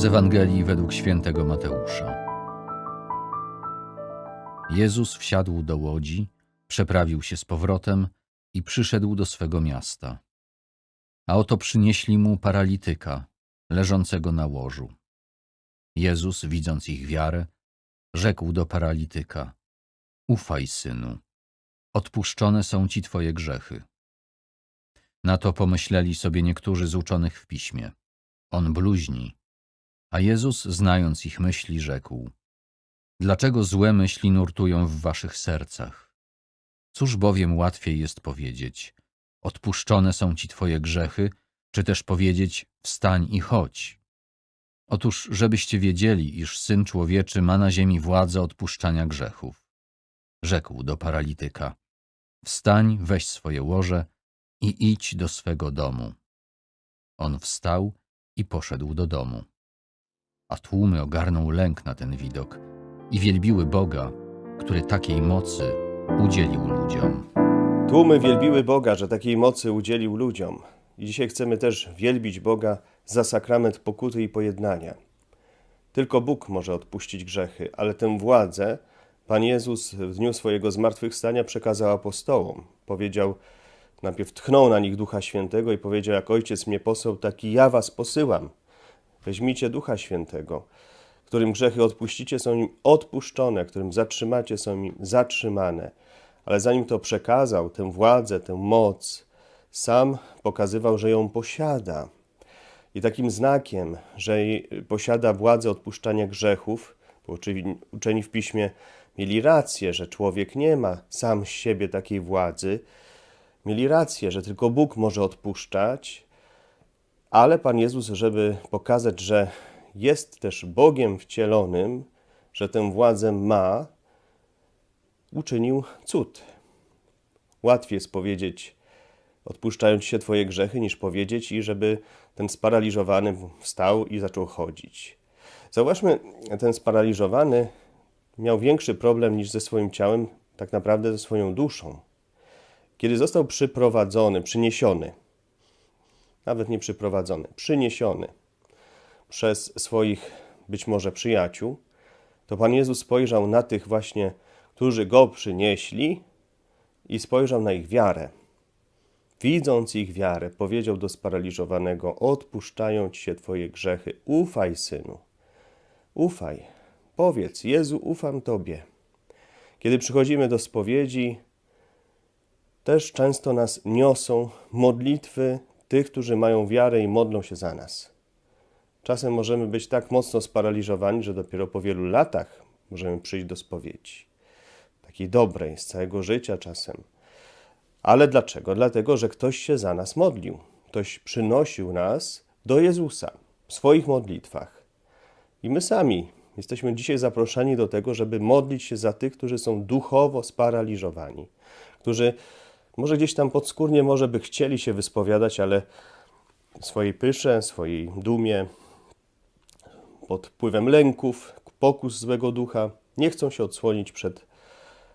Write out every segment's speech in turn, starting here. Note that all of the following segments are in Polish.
Z Ewangelii według świętego Mateusza. Jezus wsiadł do łodzi, przeprawił się z powrotem i przyszedł do swego miasta. A oto przynieśli mu paralityka, leżącego na łożu. Jezus, widząc ich wiarę, rzekł do paralityka: Ufaj, synu, odpuszczone są ci twoje grzechy. Na to pomyśleli sobie niektórzy z uczonych w piśmie. On bluźni. A Jezus, znając ich myśli, rzekł: Dlaczego złe myśli nurtują w waszych sercach? Cóż bowiem łatwiej jest powiedzieć: Odpuszczone są ci twoje grzechy, czy też powiedzieć: Wstań i chodź. Otóż, żebyście wiedzieli, iż syn człowieczy ma na ziemi władzę odpuszczania grzechów. Rzekł do paralityka: Wstań, weź swoje łoże i idź do swego domu. On wstał i poszedł do domu. A tłumy ogarnął lęk na ten widok i wielbiły Boga, który takiej mocy udzielił ludziom. Tłumy wielbiły Boga, że takiej mocy udzielił ludziom. I dzisiaj chcemy też wielbić Boga za sakrament pokuty i pojednania. Tylko Bóg może odpuścić grzechy, ale tę władzę Pan Jezus w dniu swojego zmartwychwstania przekazał apostołom. Powiedział, najpierw tchnął na nich Ducha Świętego i powiedział, jak Ojciec mnie posłał, taki ja was posyłam. Weźmijcie Ducha Świętego, którym grzechy odpuścicie, są im odpuszczone, którym zatrzymacie, są im zatrzymane. Ale zanim to przekazał, tę władzę, tę moc, sam pokazywał, że ją posiada. I takim znakiem, że posiada władzę odpuszczania grzechów, bo uczeni w piśmie mieli rację, że człowiek nie ma sam z siebie takiej władzy, mieli rację, że tylko Bóg może odpuszczać, ale Pan Jezus, żeby pokazać, że jest też Bogiem wcielonym, że tę władzę ma, uczynił cud. Łatwiej jest powiedzieć, odpuszczając się Twoje grzechy, niż powiedzieć i żeby ten sparaliżowany wstał i zaczął chodzić. Zauważmy, ten sparaliżowany miał większy problem niż ze swoim ciałem, tak naprawdę ze swoją duszą. Kiedy został przyprowadzony, przyniesiony, nawet nie przyprowadzony, przyniesiony przez swoich być może przyjaciół, to Pan Jezus spojrzał na tych właśnie, którzy go przynieśli i spojrzał na ich wiarę. Widząc ich wiarę, powiedział do sparaliżowanego: Odpuszczają ci się twoje grzechy. Ufaj, synu. Ufaj. Powiedz: Jezu, ufam Tobie. Kiedy przychodzimy do spowiedzi, też często nas niosą modlitwy tych, którzy mają wiarę i modlą się za nas. Czasem możemy być tak mocno sparaliżowani, że dopiero po wielu latach możemy przyjść do spowiedzi. Takiej dobrej, z całego życia czasem. Ale dlaczego? Dlatego, że ktoś się za nas modlił. Ktoś przynosił nas do Jezusa w swoich modlitwach. I my sami jesteśmy dzisiaj zaproszeni do tego, żeby modlić się za tych, którzy są duchowo sparaliżowani, którzy może gdzieś tam podskórnie może by chcieli się wyspowiadać, ale swojej pysze, swojej dumie, pod wpływem lęków, pokus złego ducha, nie chcą się odsłonić przed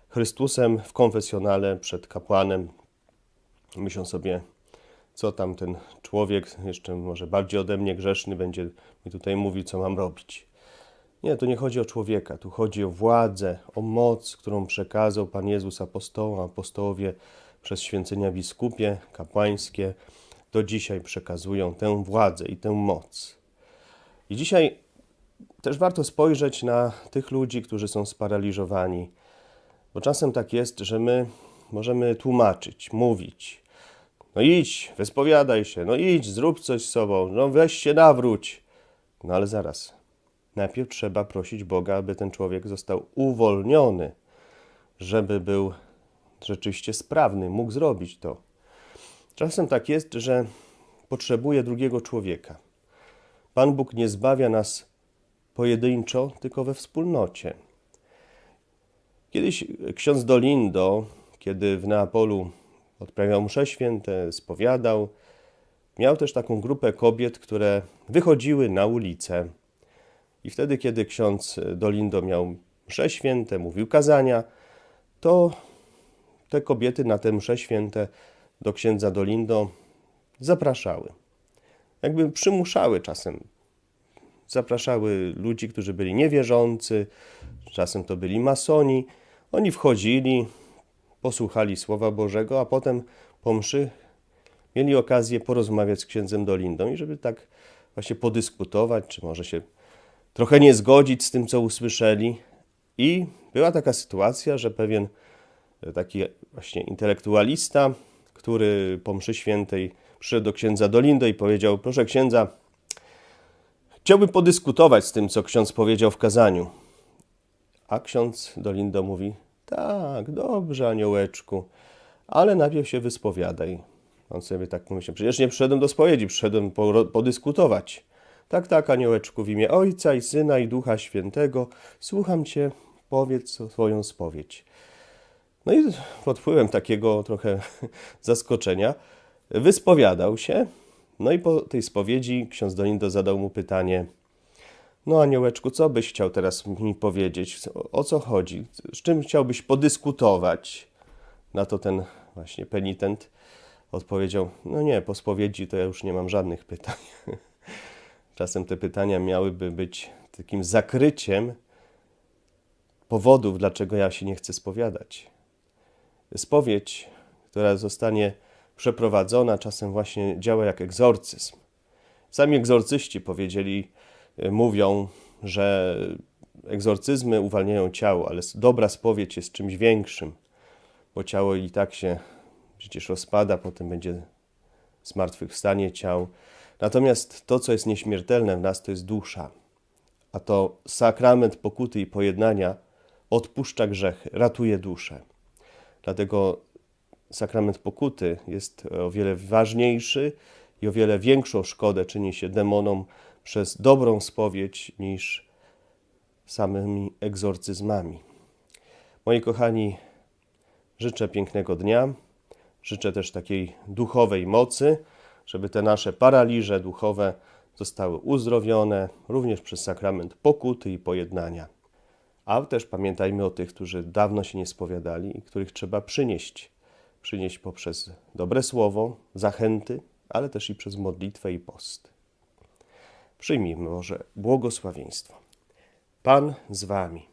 Chrystusem w konfesjonale, przed kapłanem. Myślą sobie, co tam ten człowiek, jeszcze może bardziej ode mnie grzeszny, będzie mi tutaj mówił, co mam robić. Nie, tu nie chodzi o człowieka, tu chodzi o władzę, o moc, którą przekazał Pan Jezus apostołom, apostołowie przez święcenia biskupie, kapłańskie, do dzisiaj przekazują tę władzę i tę moc. I dzisiaj też warto spojrzeć na tych ludzi, którzy są sparaliżowani, bo czasem tak jest, że my możemy tłumaczyć, mówić. No idź, wyspowiadaj się, no idź, zrób coś z sobą, no weź się nawróć. No ale zaraz. Najpierw trzeba prosić Boga, aby ten człowiek został uwolniony, żeby był rzeczywiście sprawny, mógł zrobić to. Czasem tak jest, że potrzebuje drugiego człowieka. Pan Bóg nie zbawia nas pojedynczo, tylko we wspólnocie. Kiedyś ksiądz Dolindo, kiedy w Neapolu odprawiał msze święte, spowiadał, miał też taką grupę kobiet, które wychodziły na ulicę. I wtedy, kiedy ksiądz Dolindo miał msze święte, mówił kazania, to te kobiety na te msze święte do księdza Dolindo zapraszały. Jakby przymuszały czasem zapraszały ludzi, którzy byli niewierzący, czasem to byli masoni. Oni wchodzili, posłuchali Słowa Bożego, a potem po mszy mieli okazję porozmawiać z księdzem Dolindą i żeby tak właśnie podyskutować, czy może się trochę nie zgodzić z tym, co usłyszeli. I była taka sytuacja, że pewien taki właśnie intelektualista, który po mszy świętej przyszedł do księdza Dolindo i powiedział: Proszę księdza, chciałbym podyskutować z tym, co ksiądz powiedział w kazaniu. A ksiądz Dolindo mówi: Tak, dobrze, aniołeczku, ale najpierw się wyspowiadaj. On sobie tak myślał: Przecież nie przyszedłem do spowiedzi, przyszedłem po, podyskutować. Tak, tak, aniołeczku, w imię Ojca i Syna i Ducha Świętego, słucham cię, powiedz swoją spowiedź. No i pod wpływem takiego trochę zaskoczenia wyspowiadał się. No i po tej spowiedzi ksiądz Dolindo zadał mu pytanie: No, aniołeczku, co byś chciał teraz mi powiedzieć? O co chodzi? Z czym chciałbyś podyskutować? Na to ten właśnie penitent odpowiedział: No nie, po spowiedzi to ja już nie mam żadnych pytań. Czasem te pytania miałyby być takim zakryciem powodów, dlaczego ja się nie chcę spowiadać. Spowiedź, która zostanie przeprowadzona, czasem właśnie działa jak egzorcyzm. Sami egzorcyści powiedzieli, y, mówią, że egzorcyzmy uwalniają ciało, ale dobra spowiedź jest czymś większym, bo ciało i tak się przecież rozpada, potem będzie zmartwychwstanie ciał. Natomiast to, co jest nieśmiertelne w nas, to jest dusza. A to sakrament pokuty i pojednania odpuszcza grzechy, ratuje duszę. Dlatego sakrament pokuty jest o wiele ważniejszy i o wiele większą szkodę czyni się demonom przez dobrą spowiedź niż samymi egzorcyzmami. Moi kochani, życzę pięknego dnia, życzę też takiej duchowej mocy, żeby te nasze paraliże duchowe zostały uzdrowione również przez sakrament pokuty i pojednania. A też pamiętajmy o tych, którzy dawno się nie spowiadali i których trzeba przynieść. Przynieść poprzez dobre słowo, zachęty, ale też i przez modlitwę i post. Przyjmijmy może błogosławieństwo. Pan z wami.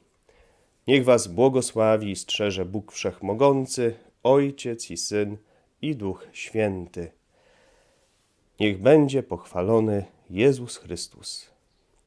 Niech was błogosławi i strzeże Bóg Wszechmogący, Ojciec i Syn i Duch Święty. Niech będzie pochwalony Jezus Chrystus.